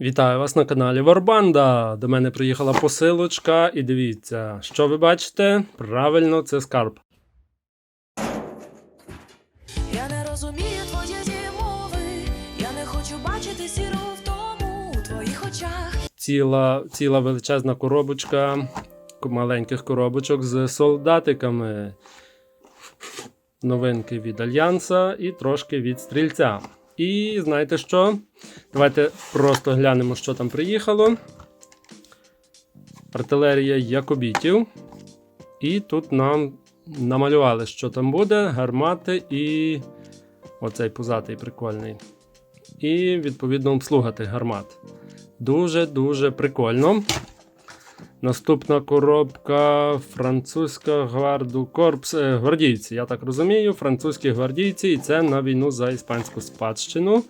Вітаю вас на каналі Варбанда. До мене приїхала посилочка, і дивіться, що ви бачите? Правильно, це скарб. Я не розумію твоєї мови, я не хочу бачити сіру втому у твоїх очах. Ціла, ціла величезна коробочка маленьких коробочок з солдатиками. Новинки від Альянса і трошки від стрільця. І знаєте що? Давайте просто глянемо, що там приїхало. Артилерія Якобітів. І тут нам намалювали, що там буде, гармати і оцей пузатий прикольний. І відповідно обслуга тих гармат. Дуже-дуже прикольно. Наступна коробка французька гварду корпс е, гвардійці. Я так розумію, французькі гвардійці, і це на війну за іспанську спадщину.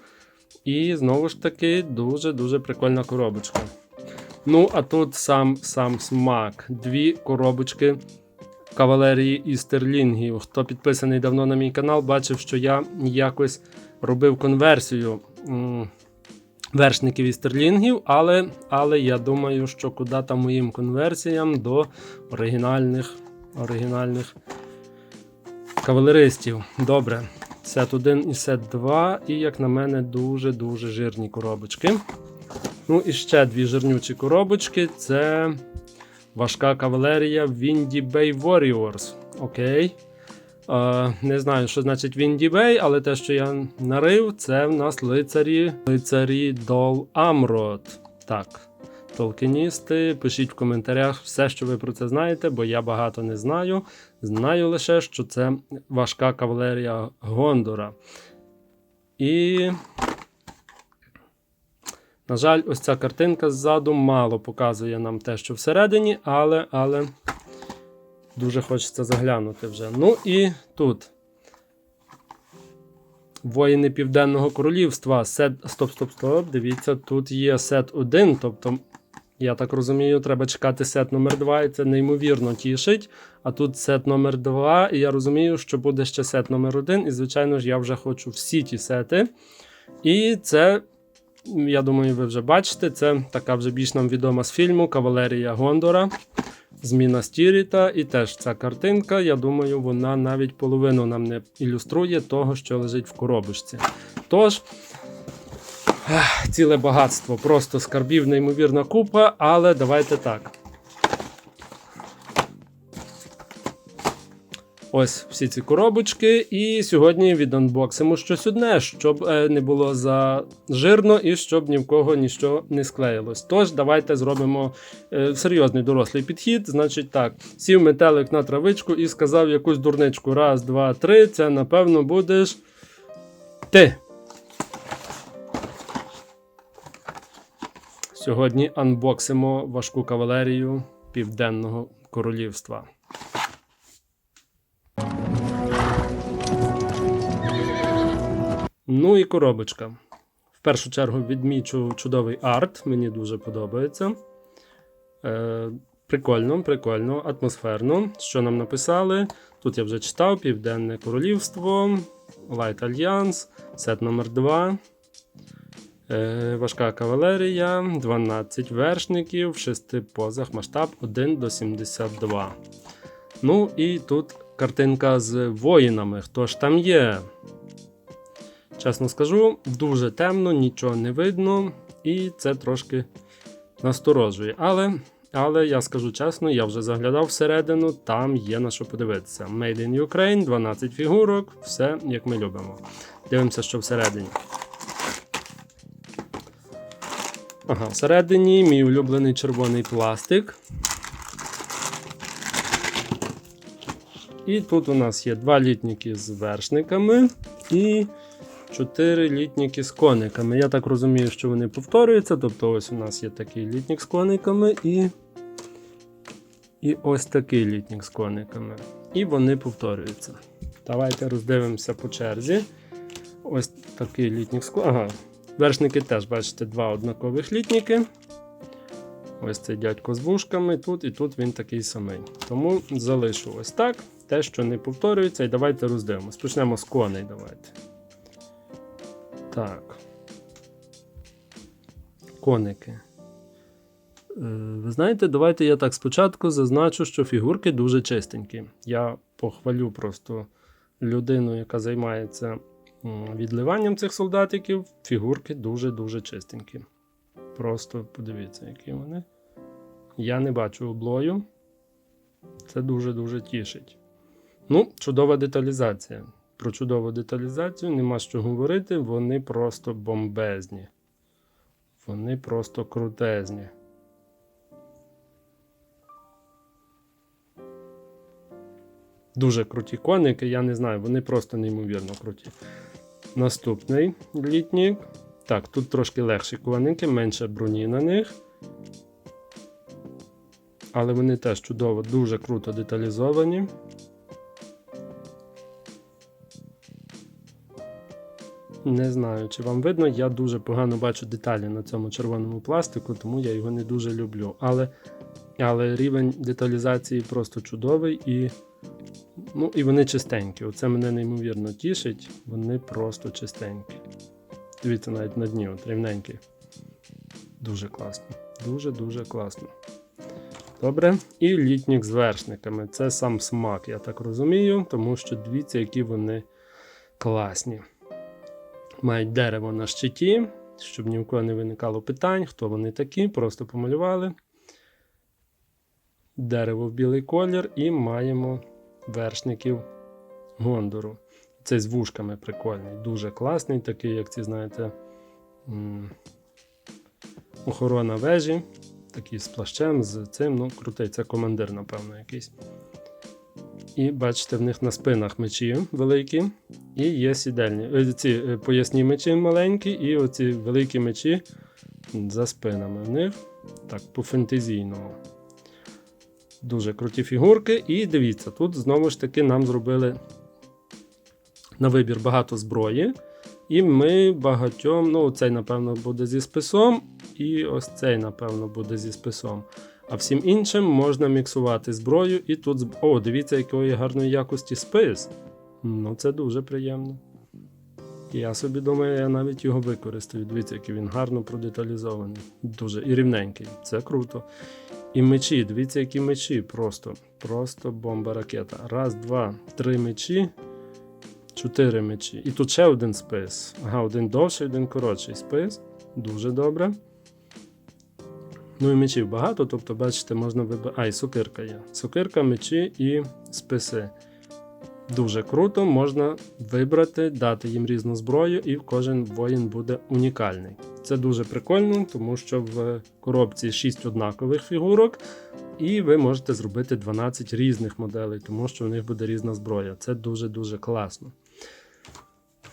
І знову ж таки дуже-дуже прикольна коробочка. Ну, а тут сам сам смак. Дві коробочки кавалерії і стерлінгів. Хто підписаний давно на мій канал, бачив, що я якось робив конверсію вершників і стерлінгів, але, але я думаю, що куди там моїм конверсіям до оригінальних, оригінальних кавалеристів. Добре. Сет 1 і сет 2, і, як на мене, дуже-дуже жирні коробочки. Ну і ще дві жирнючі коробочки. Це важка кавалерія Windy Bay Warriors. Окей. Е, не знаю, що значить Windy Bay, але те, що я нарив, це в нас лицарі, лицарі Дол Амрот. Так. Толкіністи, пишіть в коментарях все, що ви про це знаєте, бо я багато не знаю. Знаю лише, що це важка кавалерія Гондора. І. На жаль, ось ця картинка ззаду мало показує нам те, що всередині, але, але дуже хочеться заглянути вже. Ну і тут. Воїни Південного Королівства. Сет... Стоп, стоп, стоп. Дивіться, тут є сет 1, тобто, я так розумію, треба чекати сет номер 2, і це неймовірно тішить. А тут сет номер 2, і я розумію, що буде ще сет номер 1. І, звичайно ж, я вже хочу всі ті сети. І це, я думаю, ви вже бачите, це така вже більш нам відома з фільму Кавалерія Гондора. Зміна Стіріта, і теж ця картинка, я думаю, вона навіть половину нам не ілюструє того, що лежить в коробочці. Тож, ціле багатство, просто скарбів, неймовірна купа, але давайте так. Ось всі ці коробочки, і сьогодні віданбоксимо щось одне, щоб е, не було зажирно і щоб ні в кого нічого не склеїлось. Тож, давайте зробимо е, серйозний дорослий підхід. Значить так, сів метелик на травичку і сказав якусь дурничку. Раз, два, три. Це напевно будеш ти. Сьогодні анбоксимо важку кавалерію Південного Королівства. Ну і коробочка. В першу чергу відмічу чудовий арт, мені дуже подобається. Е, прикольно, прикольно, атмосферно. Що нам написали? Тут я вже читав: Південне Королівство, Light Alliance, сет номер 2 Е, важка кавалерія, 12 вершників, в 6 позах, масштаб 1 до 72. Ну і тут картинка з воїнами. Хто ж там є? Чесно скажу, дуже темно, нічого не видно, і це трошки насторожує. Але, але я скажу чесно, я вже заглядав всередину, там є на що подивитися. Made in Ukraine, 12 фігурок, все як ми любимо. Дивимося, що всередині. Ага, всередині мій улюблений червоний пластик. І тут у нас є два літніки з вершниками і чотири літніки з кониками. Я так розумію, що вони повторюються. Тобто, ось у нас є такий літнік з кониками і. І ось такий літнік з кониками. І вони повторюються. Давайте роздивимося по черзі. Ось такий літнік з. Ага. Вершники теж, бачите, два однакових літніки. Ось цей дядько з вушками, тут і тут він такий самий. Тому залишу ось так. Те, що не повторюється, і давайте роздивимось. Почнемо з коней. Давайте. Так. коники. Е, Ви знаєте, давайте я так спочатку зазначу, що фігурки дуже чистенькі. Я похвалю просто людину, яка займається відливанням цих солдатиків. Фігурки дуже-дуже чистенькі. Просто подивіться, які вони. Я не бачу облою. Це дуже-дуже тішить. Ну, чудова деталізація. Про чудову деталізацію нема що говорити, вони просто бомбезні. Вони просто крутезні. Дуже круті коники, я не знаю, вони просто неймовірно круті. Наступний літнік. Так, тут трошки легші коники, менше броні на них. Але вони теж чудово, дуже круто деталізовані. Не знаю, чи вам видно, я дуже погано бачу деталі на цьому червоному пластику, тому я його не дуже люблю. Але, але рівень деталізації просто чудовий і, ну, і вони чистенькі. Оце мене неймовірно тішить. Вони просто чистенькі. Дивіться, навіть на дні, от рівненькі. Дуже класно. Дуже-дуже класно. Добре. І літнік з вершниками. Це сам смак, я так розумію, тому що дивіться, які вони класні. Мають дерево на щиті, щоб ні в кого не виникало питань, хто вони такі, просто помалювали. Дерево в білий колір і маємо вершників Гондору. Цей з вушками прикольний, дуже класний, такий, як ці, знаєте, охорона вежі. Такий з плащем, з цим, ну, крутий, це командир, напевно, якийсь. І бачите, в них на спинах мечі великі, і є сідельні. е, Ці е, поясні мечі маленькі, і оці великі мечі за спинами в них. Так, по фентезійному. Дуже круті фігурки. І дивіться, тут знову ж таки нам зробили на вибір багато зброї. І ми багатьом, ну, цей, напевно, буде зі списом, і ось цей, напевно, буде зі списом. А всім іншим можна міксувати зброю. І тут. зб- О, дивіться, якої гарної якості спис. Ну, це дуже приємно. Я собі думаю, я навіть його використаю. Дивіться, який він гарно продеталізований. Дуже і рівненький. Це круто. І мечі, дивіться, які мечі. Просто, просто бомба ракета. Раз, два, три мечі. Чотири мечі. І тут ще один спис. Ага, один довший, один коротший спис. Дуже добре. Ну і мечів багато, тобто, бачите, можна вибирати. А, і сокирка є. Сокирка, мечі і списи. Дуже круто, можна вибрати, дати їм різну зброю, і кожен воїн буде унікальний. Це дуже прикольно, тому що в коробці 6 однакових фігурок, і ви можете зробити 12 різних моделей, тому що в них буде різна зброя. Це дуже-дуже класно.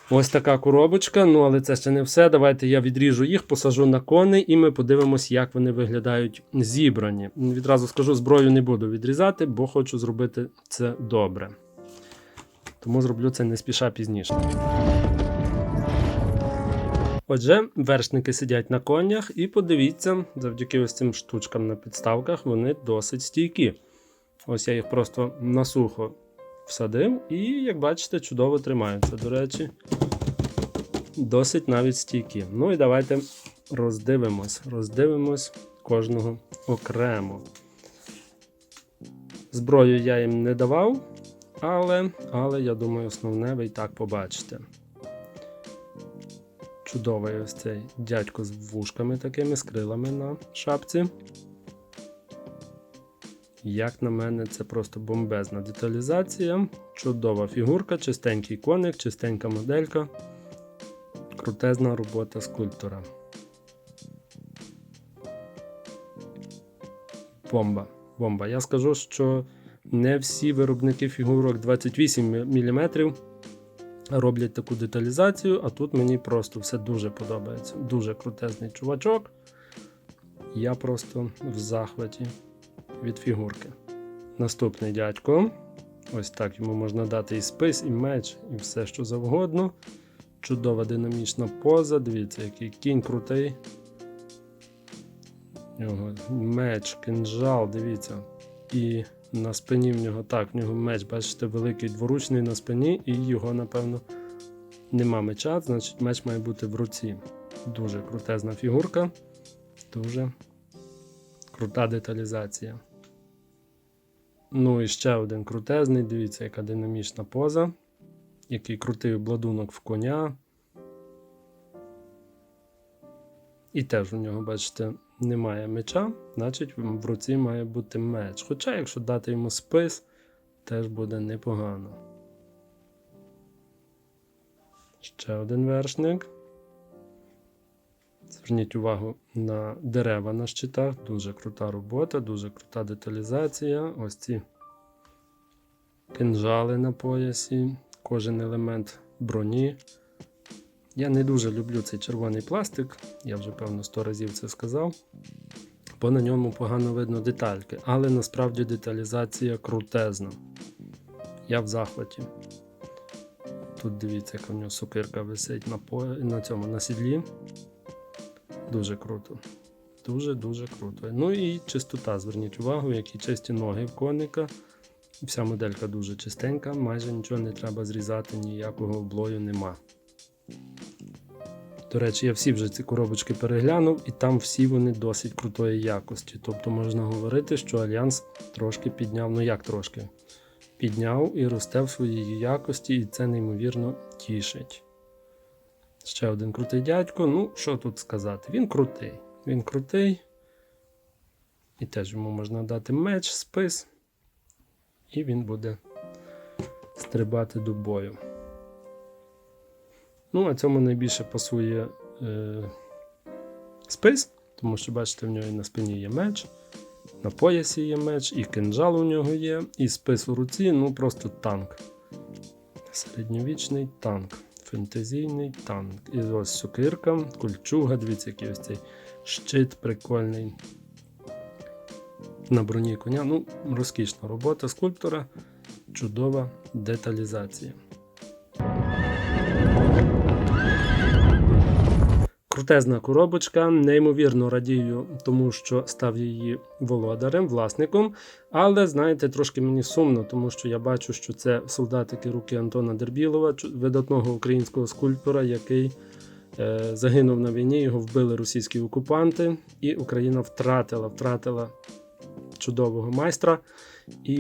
Ось така коробочка, ну але це ще не все. Давайте я відріжу їх, посажу на коней, і ми подивимось, як вони виглядають зібрані. Відразу скажу, зброю не буду відрізати, бо хочу зробити це добре. Тому зроблю це не спіша пізніше. Отже, вершники сидять на конях, і подивіться, завдяки ось цим штучкам на підставках вони досить стійкі. Ось я їх просто насухо всадив, і, як бачите, чудово тримаються. До речі, досить навіть стійкі. Ну і давайте роздивимось. Роздивимось кожного окремо. Зброю я їм не давав, але, але я думаю, основне ви і так побачите. Чудовий ось цей дядько з вушками такими, з крилами на шапці. Як на мене, це просто бомбезна деталізація. Чудова фігурка, чистенький коник, чистенька моделька. Крутезна робота скульптора. Бомба. Бомба. Я скажу, що не всі виробники фігурок 28 мм роблять таку деталізацію, а тут мені просто все дуже подобається. Дуже крутезний чувачок. Я просто в захваті від фігурки. Наступний дядько. Ось так йому можна дати і спис, і меч, і все, що завгодно. Чудова динамічна поза. Дивіться, який кінь крутий. Його меч, кинжал, дивіться. І на спині в нього так, в нього меч, бачите, великий дворучний на спині, і його, напевно, нема меча, значить меч має бути в руці. Дуже крутезна фігурка. Дуже крута деталізація. Ну і ще один крутезний. Дивіться, яка динамічна поза, який крутий обладунок в коня. І теж у нього, бачите, немає меча, значить в руці має бути меч. Хоча, якщо дати йому спис, теж буде непогано. Ще один вершник. Зверніть увагу на дерева на щитах. Дуже крута робота, дуже крута деталізація. Ось ці кинжали на поясі, кожен елемент броні. Я не дуже люблю цей червоний пластик, я вже певно 100 разів це сказав, бо на ньому погано видно детальки, але насправді деталізація крутезна. Я в захваті. Тут дивіться, яка в нього сокирка висить на, по... на цьому на сідлі. Дуже круто. Дуже-дуже круто. Ну і чистота. Зверніть увагу, які чисті ноги в коника. Вся моделька дуже чистенька, майже нічого не треба зрізати, ніякого облою нема. До речі, я всі вже ці коробочки переглянув, і там всі вони досить крутої якості. Тобто можна говорити, що Альянс трошки підняв, ну як трошки, підняв і росте в своїй якості, і це неймовірно тішить. Ще один крутий дядько. Ну, що тут сказати? Він крутий. Він крутий. І теж йому можна дати меч, спис, і він буде стрибати до бою. Ну, а цьому найбільше пасує е, спис, тому що, бачите, в нього і на спині є меч, на поясі є меч, і кинджал у нього є, і спис у руці, ну просто танк. Середньовічний танк. Фентезійний танк. І ось сукирка, кульчуга, дивіться, який ось цей щит прикольний. На броні коня. Ну, розкішна робота скульптора, чудова деталізація. Крутезна коробочка, неймовірно радію, тому що став її володарем, власником. Але знаєте, трошки мені сумно, тому що я бачу, що це солдатики руки Антона Дербілова, видатного українського скульптора, який е, загинув на війні. Його вбили російські окупанти, і Україна втратила, втратила чудового майстра. І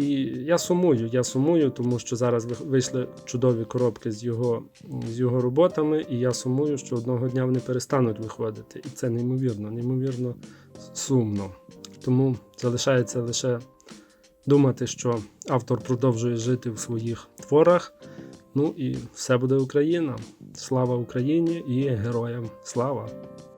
я сумую, я сумую, тому що зараз вийшли чудові коробки з його, з його роботами, і я сумую, що одного дня вони перестануть виходити. І це неймовірно, неймовірно сумно. Тому залишається лише думати, що автор продовжує жити в своїх творах. Ну і все буде Україна. Слава Україні і героям слава!